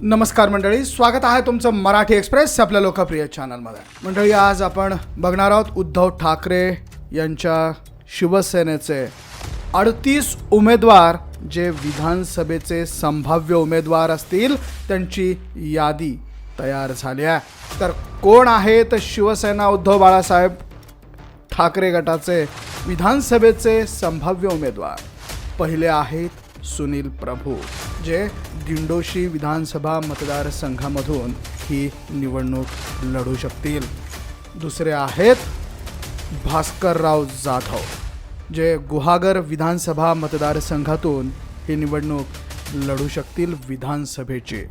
नमस्कार मंडळी स्वागत आहे तुमचं मराठी एक्सप्रेस आपल्या लोकप्रिय चॅनलमध्ये. मंडळी आज आपण बघणार आहोत उद्धव ठाकरे यांच्या शिवसेनेचे अडतीस उमेदवार जे विधानसभेचे संभाव्य उमेदवार असतील त्यांची यादी तयार झाली आहे. तर कोण आहेत शिवसेना उद्धव बाळासाहेब ठाकरे गटाचे विधानसभेचे संभाव्य उमेदवार? पहिले आहेत सुनील प्रभू. जे दिंडोशी विधानसभा मतदारसंघामधून ही निवडणूक लढू शकतील. दुसरे आहेत भास्करराव जाधव जे गुहागर विधानसभा मतदारसंघातून ही निवडणूक लढू शकतील विधानसभेची.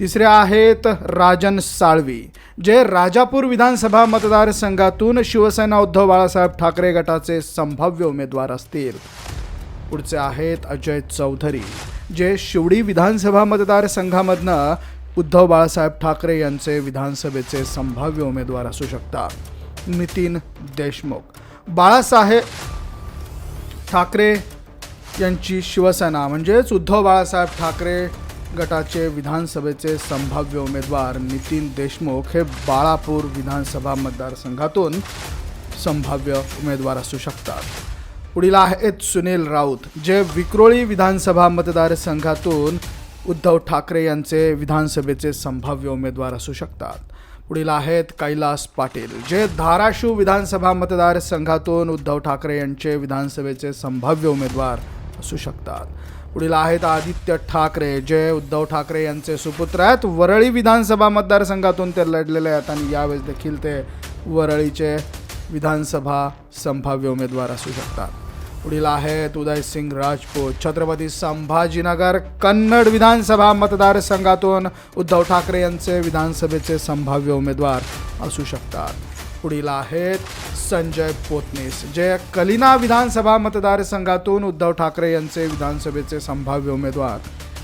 तिसरे आहेत राजन साळवी जे राजापूर विधानसभा मतदारसंघातून शिवसेना उद्धव बाळासाहेब ठाकरे गटाचे संभाव्य उमेदवार असतील. पुढचे आहेत अजय चौधरी जे शिवडी विधानसभा मतदारसंघामधनं उद्धव बाळासाहेब ठाकरे यांचे विधानसभेचे संभाव्य उमेदवार असू शकतात. नितीन देशमुख. बाळासाहेब ठाकरे यांची शिवसेना म्हणजेच उद्धव बाळासाहेब ठाकरे गटाचे विधानसभेचे संभाव्य उमेदवार नितीन देशमुख हे बाळापूर विधानसभा मतदारसंघातून संभाव्य उमेदवार असू शकतात. पुढील आहेत सुनील राऊत जे विक्रोळी विधानसभा मतदारसंघातून उद्धव ठाकरे यांचे विधानसभेचे संभाव्य उमेदवार असू शकतात. पुढील आहेत कैलास पाटील जे धाराशिव विधानसभा मतदारसंघातून उद्धव ठाकरे यांचे विधानसभेचे संभाव्य उमेदवार असू शकतात. पुढील आहेत आदित्य ठाकरे जे उद्धव ठाकरे यांचे सुपुत्र आहेत. वरळी विधानसभा मतदारसंघातून ते लढलेले आहेत आणि यावेळेस देखील ते वरळीचे विधानसभा संभाव्य उमेदवार असू शकतात. पुढील आहेत उदयसिंग राजपूत. छत्रपती संभाजीनगर कन्नड विधानसभा मतदारसंघातून उद्धव ठाकरे यांचे विधानसभेचे संभाव्य उमेदवार असू शकतात. पुढील आहेत संजय पोतनीस. जे कलिना विधानसभा मतदारसंघातून उद्धव ठाकरे यांचे विधानसभेचे संभाव्य उमेदवार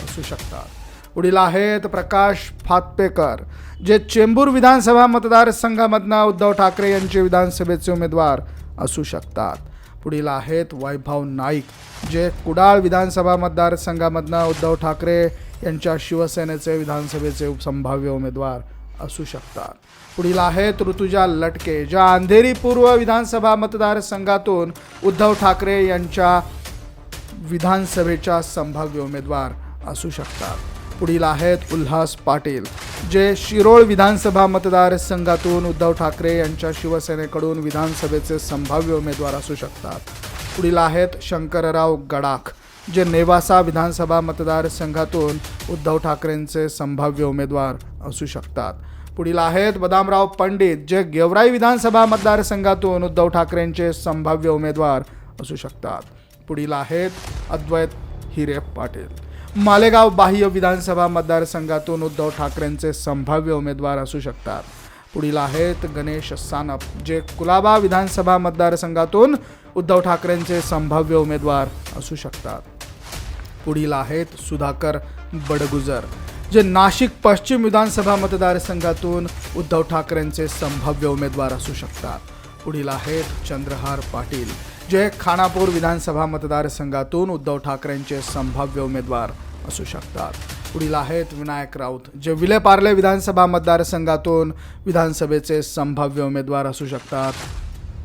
असू शकतात. पुढील आहेत प्रकाश फातपेकर जे चेंबूर विधानसभा मतदारसंघामधनं उद्धव ठाकरे यांचे विधानसभेचे उमेदवार असू शकतात. पुढील आहेत वैभव नाईक जे कुडाळ विधानसभा मतदारसंघामधनं उद्धव ठाकरे यांच्या शिवसेनेचे विधानसभेचे संभाव्य उमेदवार असू शकतात. पुढील आहेत ऋतुजा लटके ज्या अंधेरी पूर्व विधानसभा मतदारसंघातून उद्धव ठाकरे यांच्या विधानसभेच्या संभाव्य उमेदवार असू शकतात. पुढील आहेत उल्हास पाटील जे शिरोळ विधानसभा मतदारसंघातून उद्धव ठाकरे यांच्या शिवसेनेकडून विधानसभेचे संभाव्य उमेदवार असू शकतात. पुढील आहेत शंकरराव गडाख जे नेवासा विधानसभा मतदारसंघातून उद्धव ठाकरेंचे संभाव्य उमेदवार असू शकतात. पुढील आहेत बदामराव पंडित जे गेवराई विधानसभा मतदारसंघातून उद्धव ठाकरेंचे संभाव्य उमेदवार असू शकतात. पुढील आहेत अद्वैत हिरे पाटील. मालेगाव बाह्य विधानसभा मतदारसंघातून उद्धव ठाकरेंचे संभाव्य उमेदवार असू शकतात. पुढील आहेत गणेश सानप जे कुलाबा विधानसभा मतदारसंघातून उद्धव ठाकरेंचे संभाव्य उमेदवार असू शकतात. पुढील आहेत सुधाकर बडगुजर जे नाशिक पश्चिम विधानसभा मतदारसंघातून उद्धव ठाकरेंचे संभाव्य उमेदवार असू शकतात. पुढील आहेत चंद्रहार पाटील जे खानापूर विधानसभा मतदारसंघातून उद्धव ठाकरेंचे संभाव्य उमेदवार असू शकतात. पुढील आहेत विनायक राऊत जे विलेपार्ले विधानसभा मतदारसंघातून विधानसभेचे संभाव्य उमेदवार असू शकतात.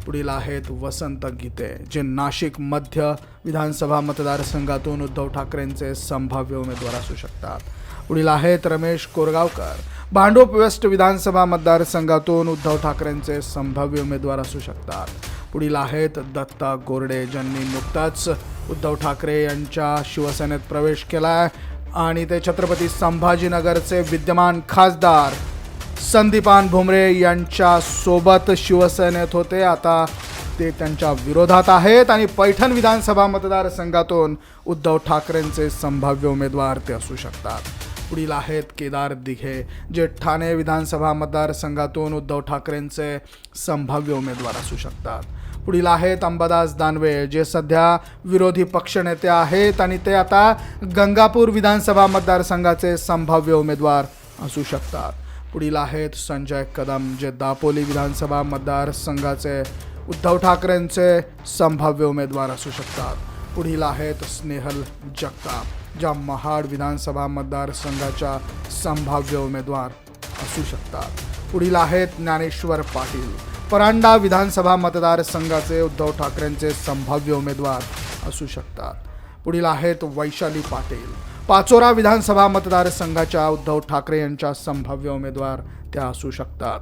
पुढील आहेत वसंत गीते जे नाशिक मध्य विधानसभा मतदारसंघातून उद्धव ठाकरेंचे संभाव्य उमेदवार असू शकतात. पुढील आहेत रमेश कोरगावकर भांडूप वेस्ट विधानसभा मतदारसंघातून उद्धव ठाकरेंचे संभाव्य उमेदवार असू शकतात. पुढील आहेत दत्ता गोरडे ज्यांनी नुकताच उद्धव ठाकरे यांच्या शिवसेनेत प्रवेश केला आहे आणि ते छत्रपती संभाजीनगरचे विद्यमान खासदार संदीपान भुमरे यांच्या सोबत शिवसेनेत होते. आता ते त्यांच्या विरोधात आहेत आणि पैठण विधानसभा मतदारसंघातून उद्धव ठाकरेंचे संभाव्य उमेदवार ते असू शकतात. पुढील आहेत केदार दिघे जे ठाणे विधानसभा मतदारसंघातून उद्धव ठाकरेंचे संभाव्य उमेदवार असू शकतात. पुढील आहेत अंबादास दानवे जे सध्या विरोधी पक्षनेते आहेत आणि ते आता गंगापूर विधानसभा मतदारसंघाचे संभाव्य उमेदवार असू शकतात. पुढील आहेत संजय कदम जे दापोली विधानसभा मतदारसंघाचे उद्धव ठाकरेंचे संभाव्य उमेदवार असू शकतात. पुढील आहेत स्नेहल जगताप ज्या महाड विधानसभा मतदारसंघाच्या संभाव्य उमेदवार असू शकतात. पुढील आहेत ज्ञानेश्वर पाटील परांडा विधानसभा मतदारसंघाचे उद्धव ठाकरेंचे संभाव्य उमेदवार असू शकतात. पुढील आहेत वैशाली पाटील. पाचोरा विधानसभा मतदारसंघाच्या उद्धव ठाकरे यांच्या संभाव्य उमेदवार त्या असू शकतात.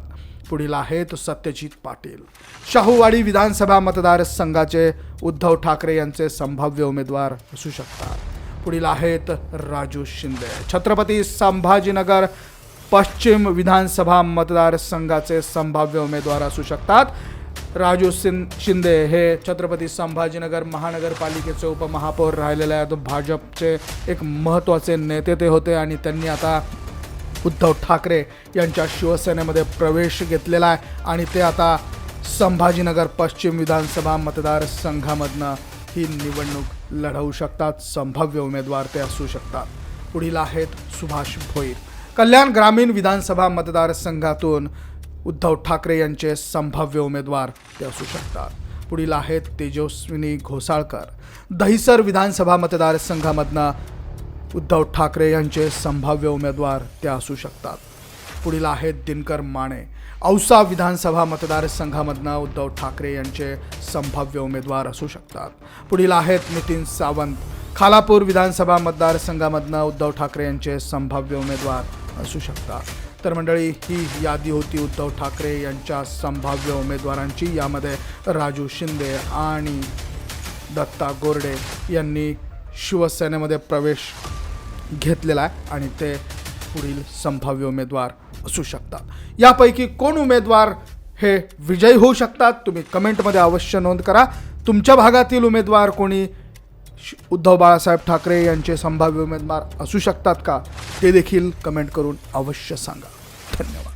पुढील आहेत सत्यजित पाटील. शाहूवाडी विधानसभा मतदारसंघाचे उद्धव ठाकरे यांचे संभाव्य उमेदवार असू शकतात. पुढील आहेत राजू शिंदे. छत्रपती संभाजीनगर पश्चिम विधानसभा मतदारसंघाचे संभाव्य उमेदवार असू शकतात. राजू सिं शिंदे हे छत्रपती संभाजीनगर महानगरपालिकेचे उपमहापौर राहिलेले आहेत भाजपचे एक महत्त्वाचे नेते ते होते आणि त्यांनी आता उद्धव ठाकरे यांच्या शिवसेनेमध्ये प्रवेश घेतलेला आहे आणि ते आता संभाजीनगर पश्चिम विधानसभा मतदारसंघामधनं ही निवडणूक लढवू शकतात. संभाव्य उमेदवार ते असू शकतात. पुढील आहेत सुभाष भोईर. कल्याण ग्रामीण विधानसभा मतदारसंघातून उद्धव ठाकरे यांचे संभाव्य उमेदवार ते असू शकतात. पुढील आहेत तेजस्विनी घोसाळकर. दहिसर विधानसभा मतदारसंघामधनं उद्धव ठाकरे यांचे संभाव्य उमेदवार ते असू शकतात. पुढील आहेत दिनकर माने. औसा विधानसभा मतदारसंघामधनं उद्धव ठाकरे यांचे संभाव्य उमेदवार असू शकतात. पुढील आहेत नितीन सावंत. खालापूर विधानसभा मतदारसंघामधनं उद्धव ठाकरे यांचे संभाव्य उमेदवार असू शकतात तर मंडळी ही यादी होती उद्धव ठाकरे यांच्या संभाव्य उमेदवारांची. यामध्ये राजू शिंदे आणि दत्ता गोरडे यांनी शिवसेनेमध्ये प्रवेश घेतलेला आहे आणि ते पुढील संभाव्य उमेदवार असू शकतात. यापैकी कोण उमेदवार हे विजयी होऊ शकतात? तुम्ही कमेंटमध्ये अवश्य नोंद करा. तुमच्या भागातील उमेदवार कोणी उद्धव बाळासाहेब ठाकरे यांचे संभाव्य उमेदवार असू शकतात का? ते देखील कमेंट करून अवश्य सांगा. धन्यवाद.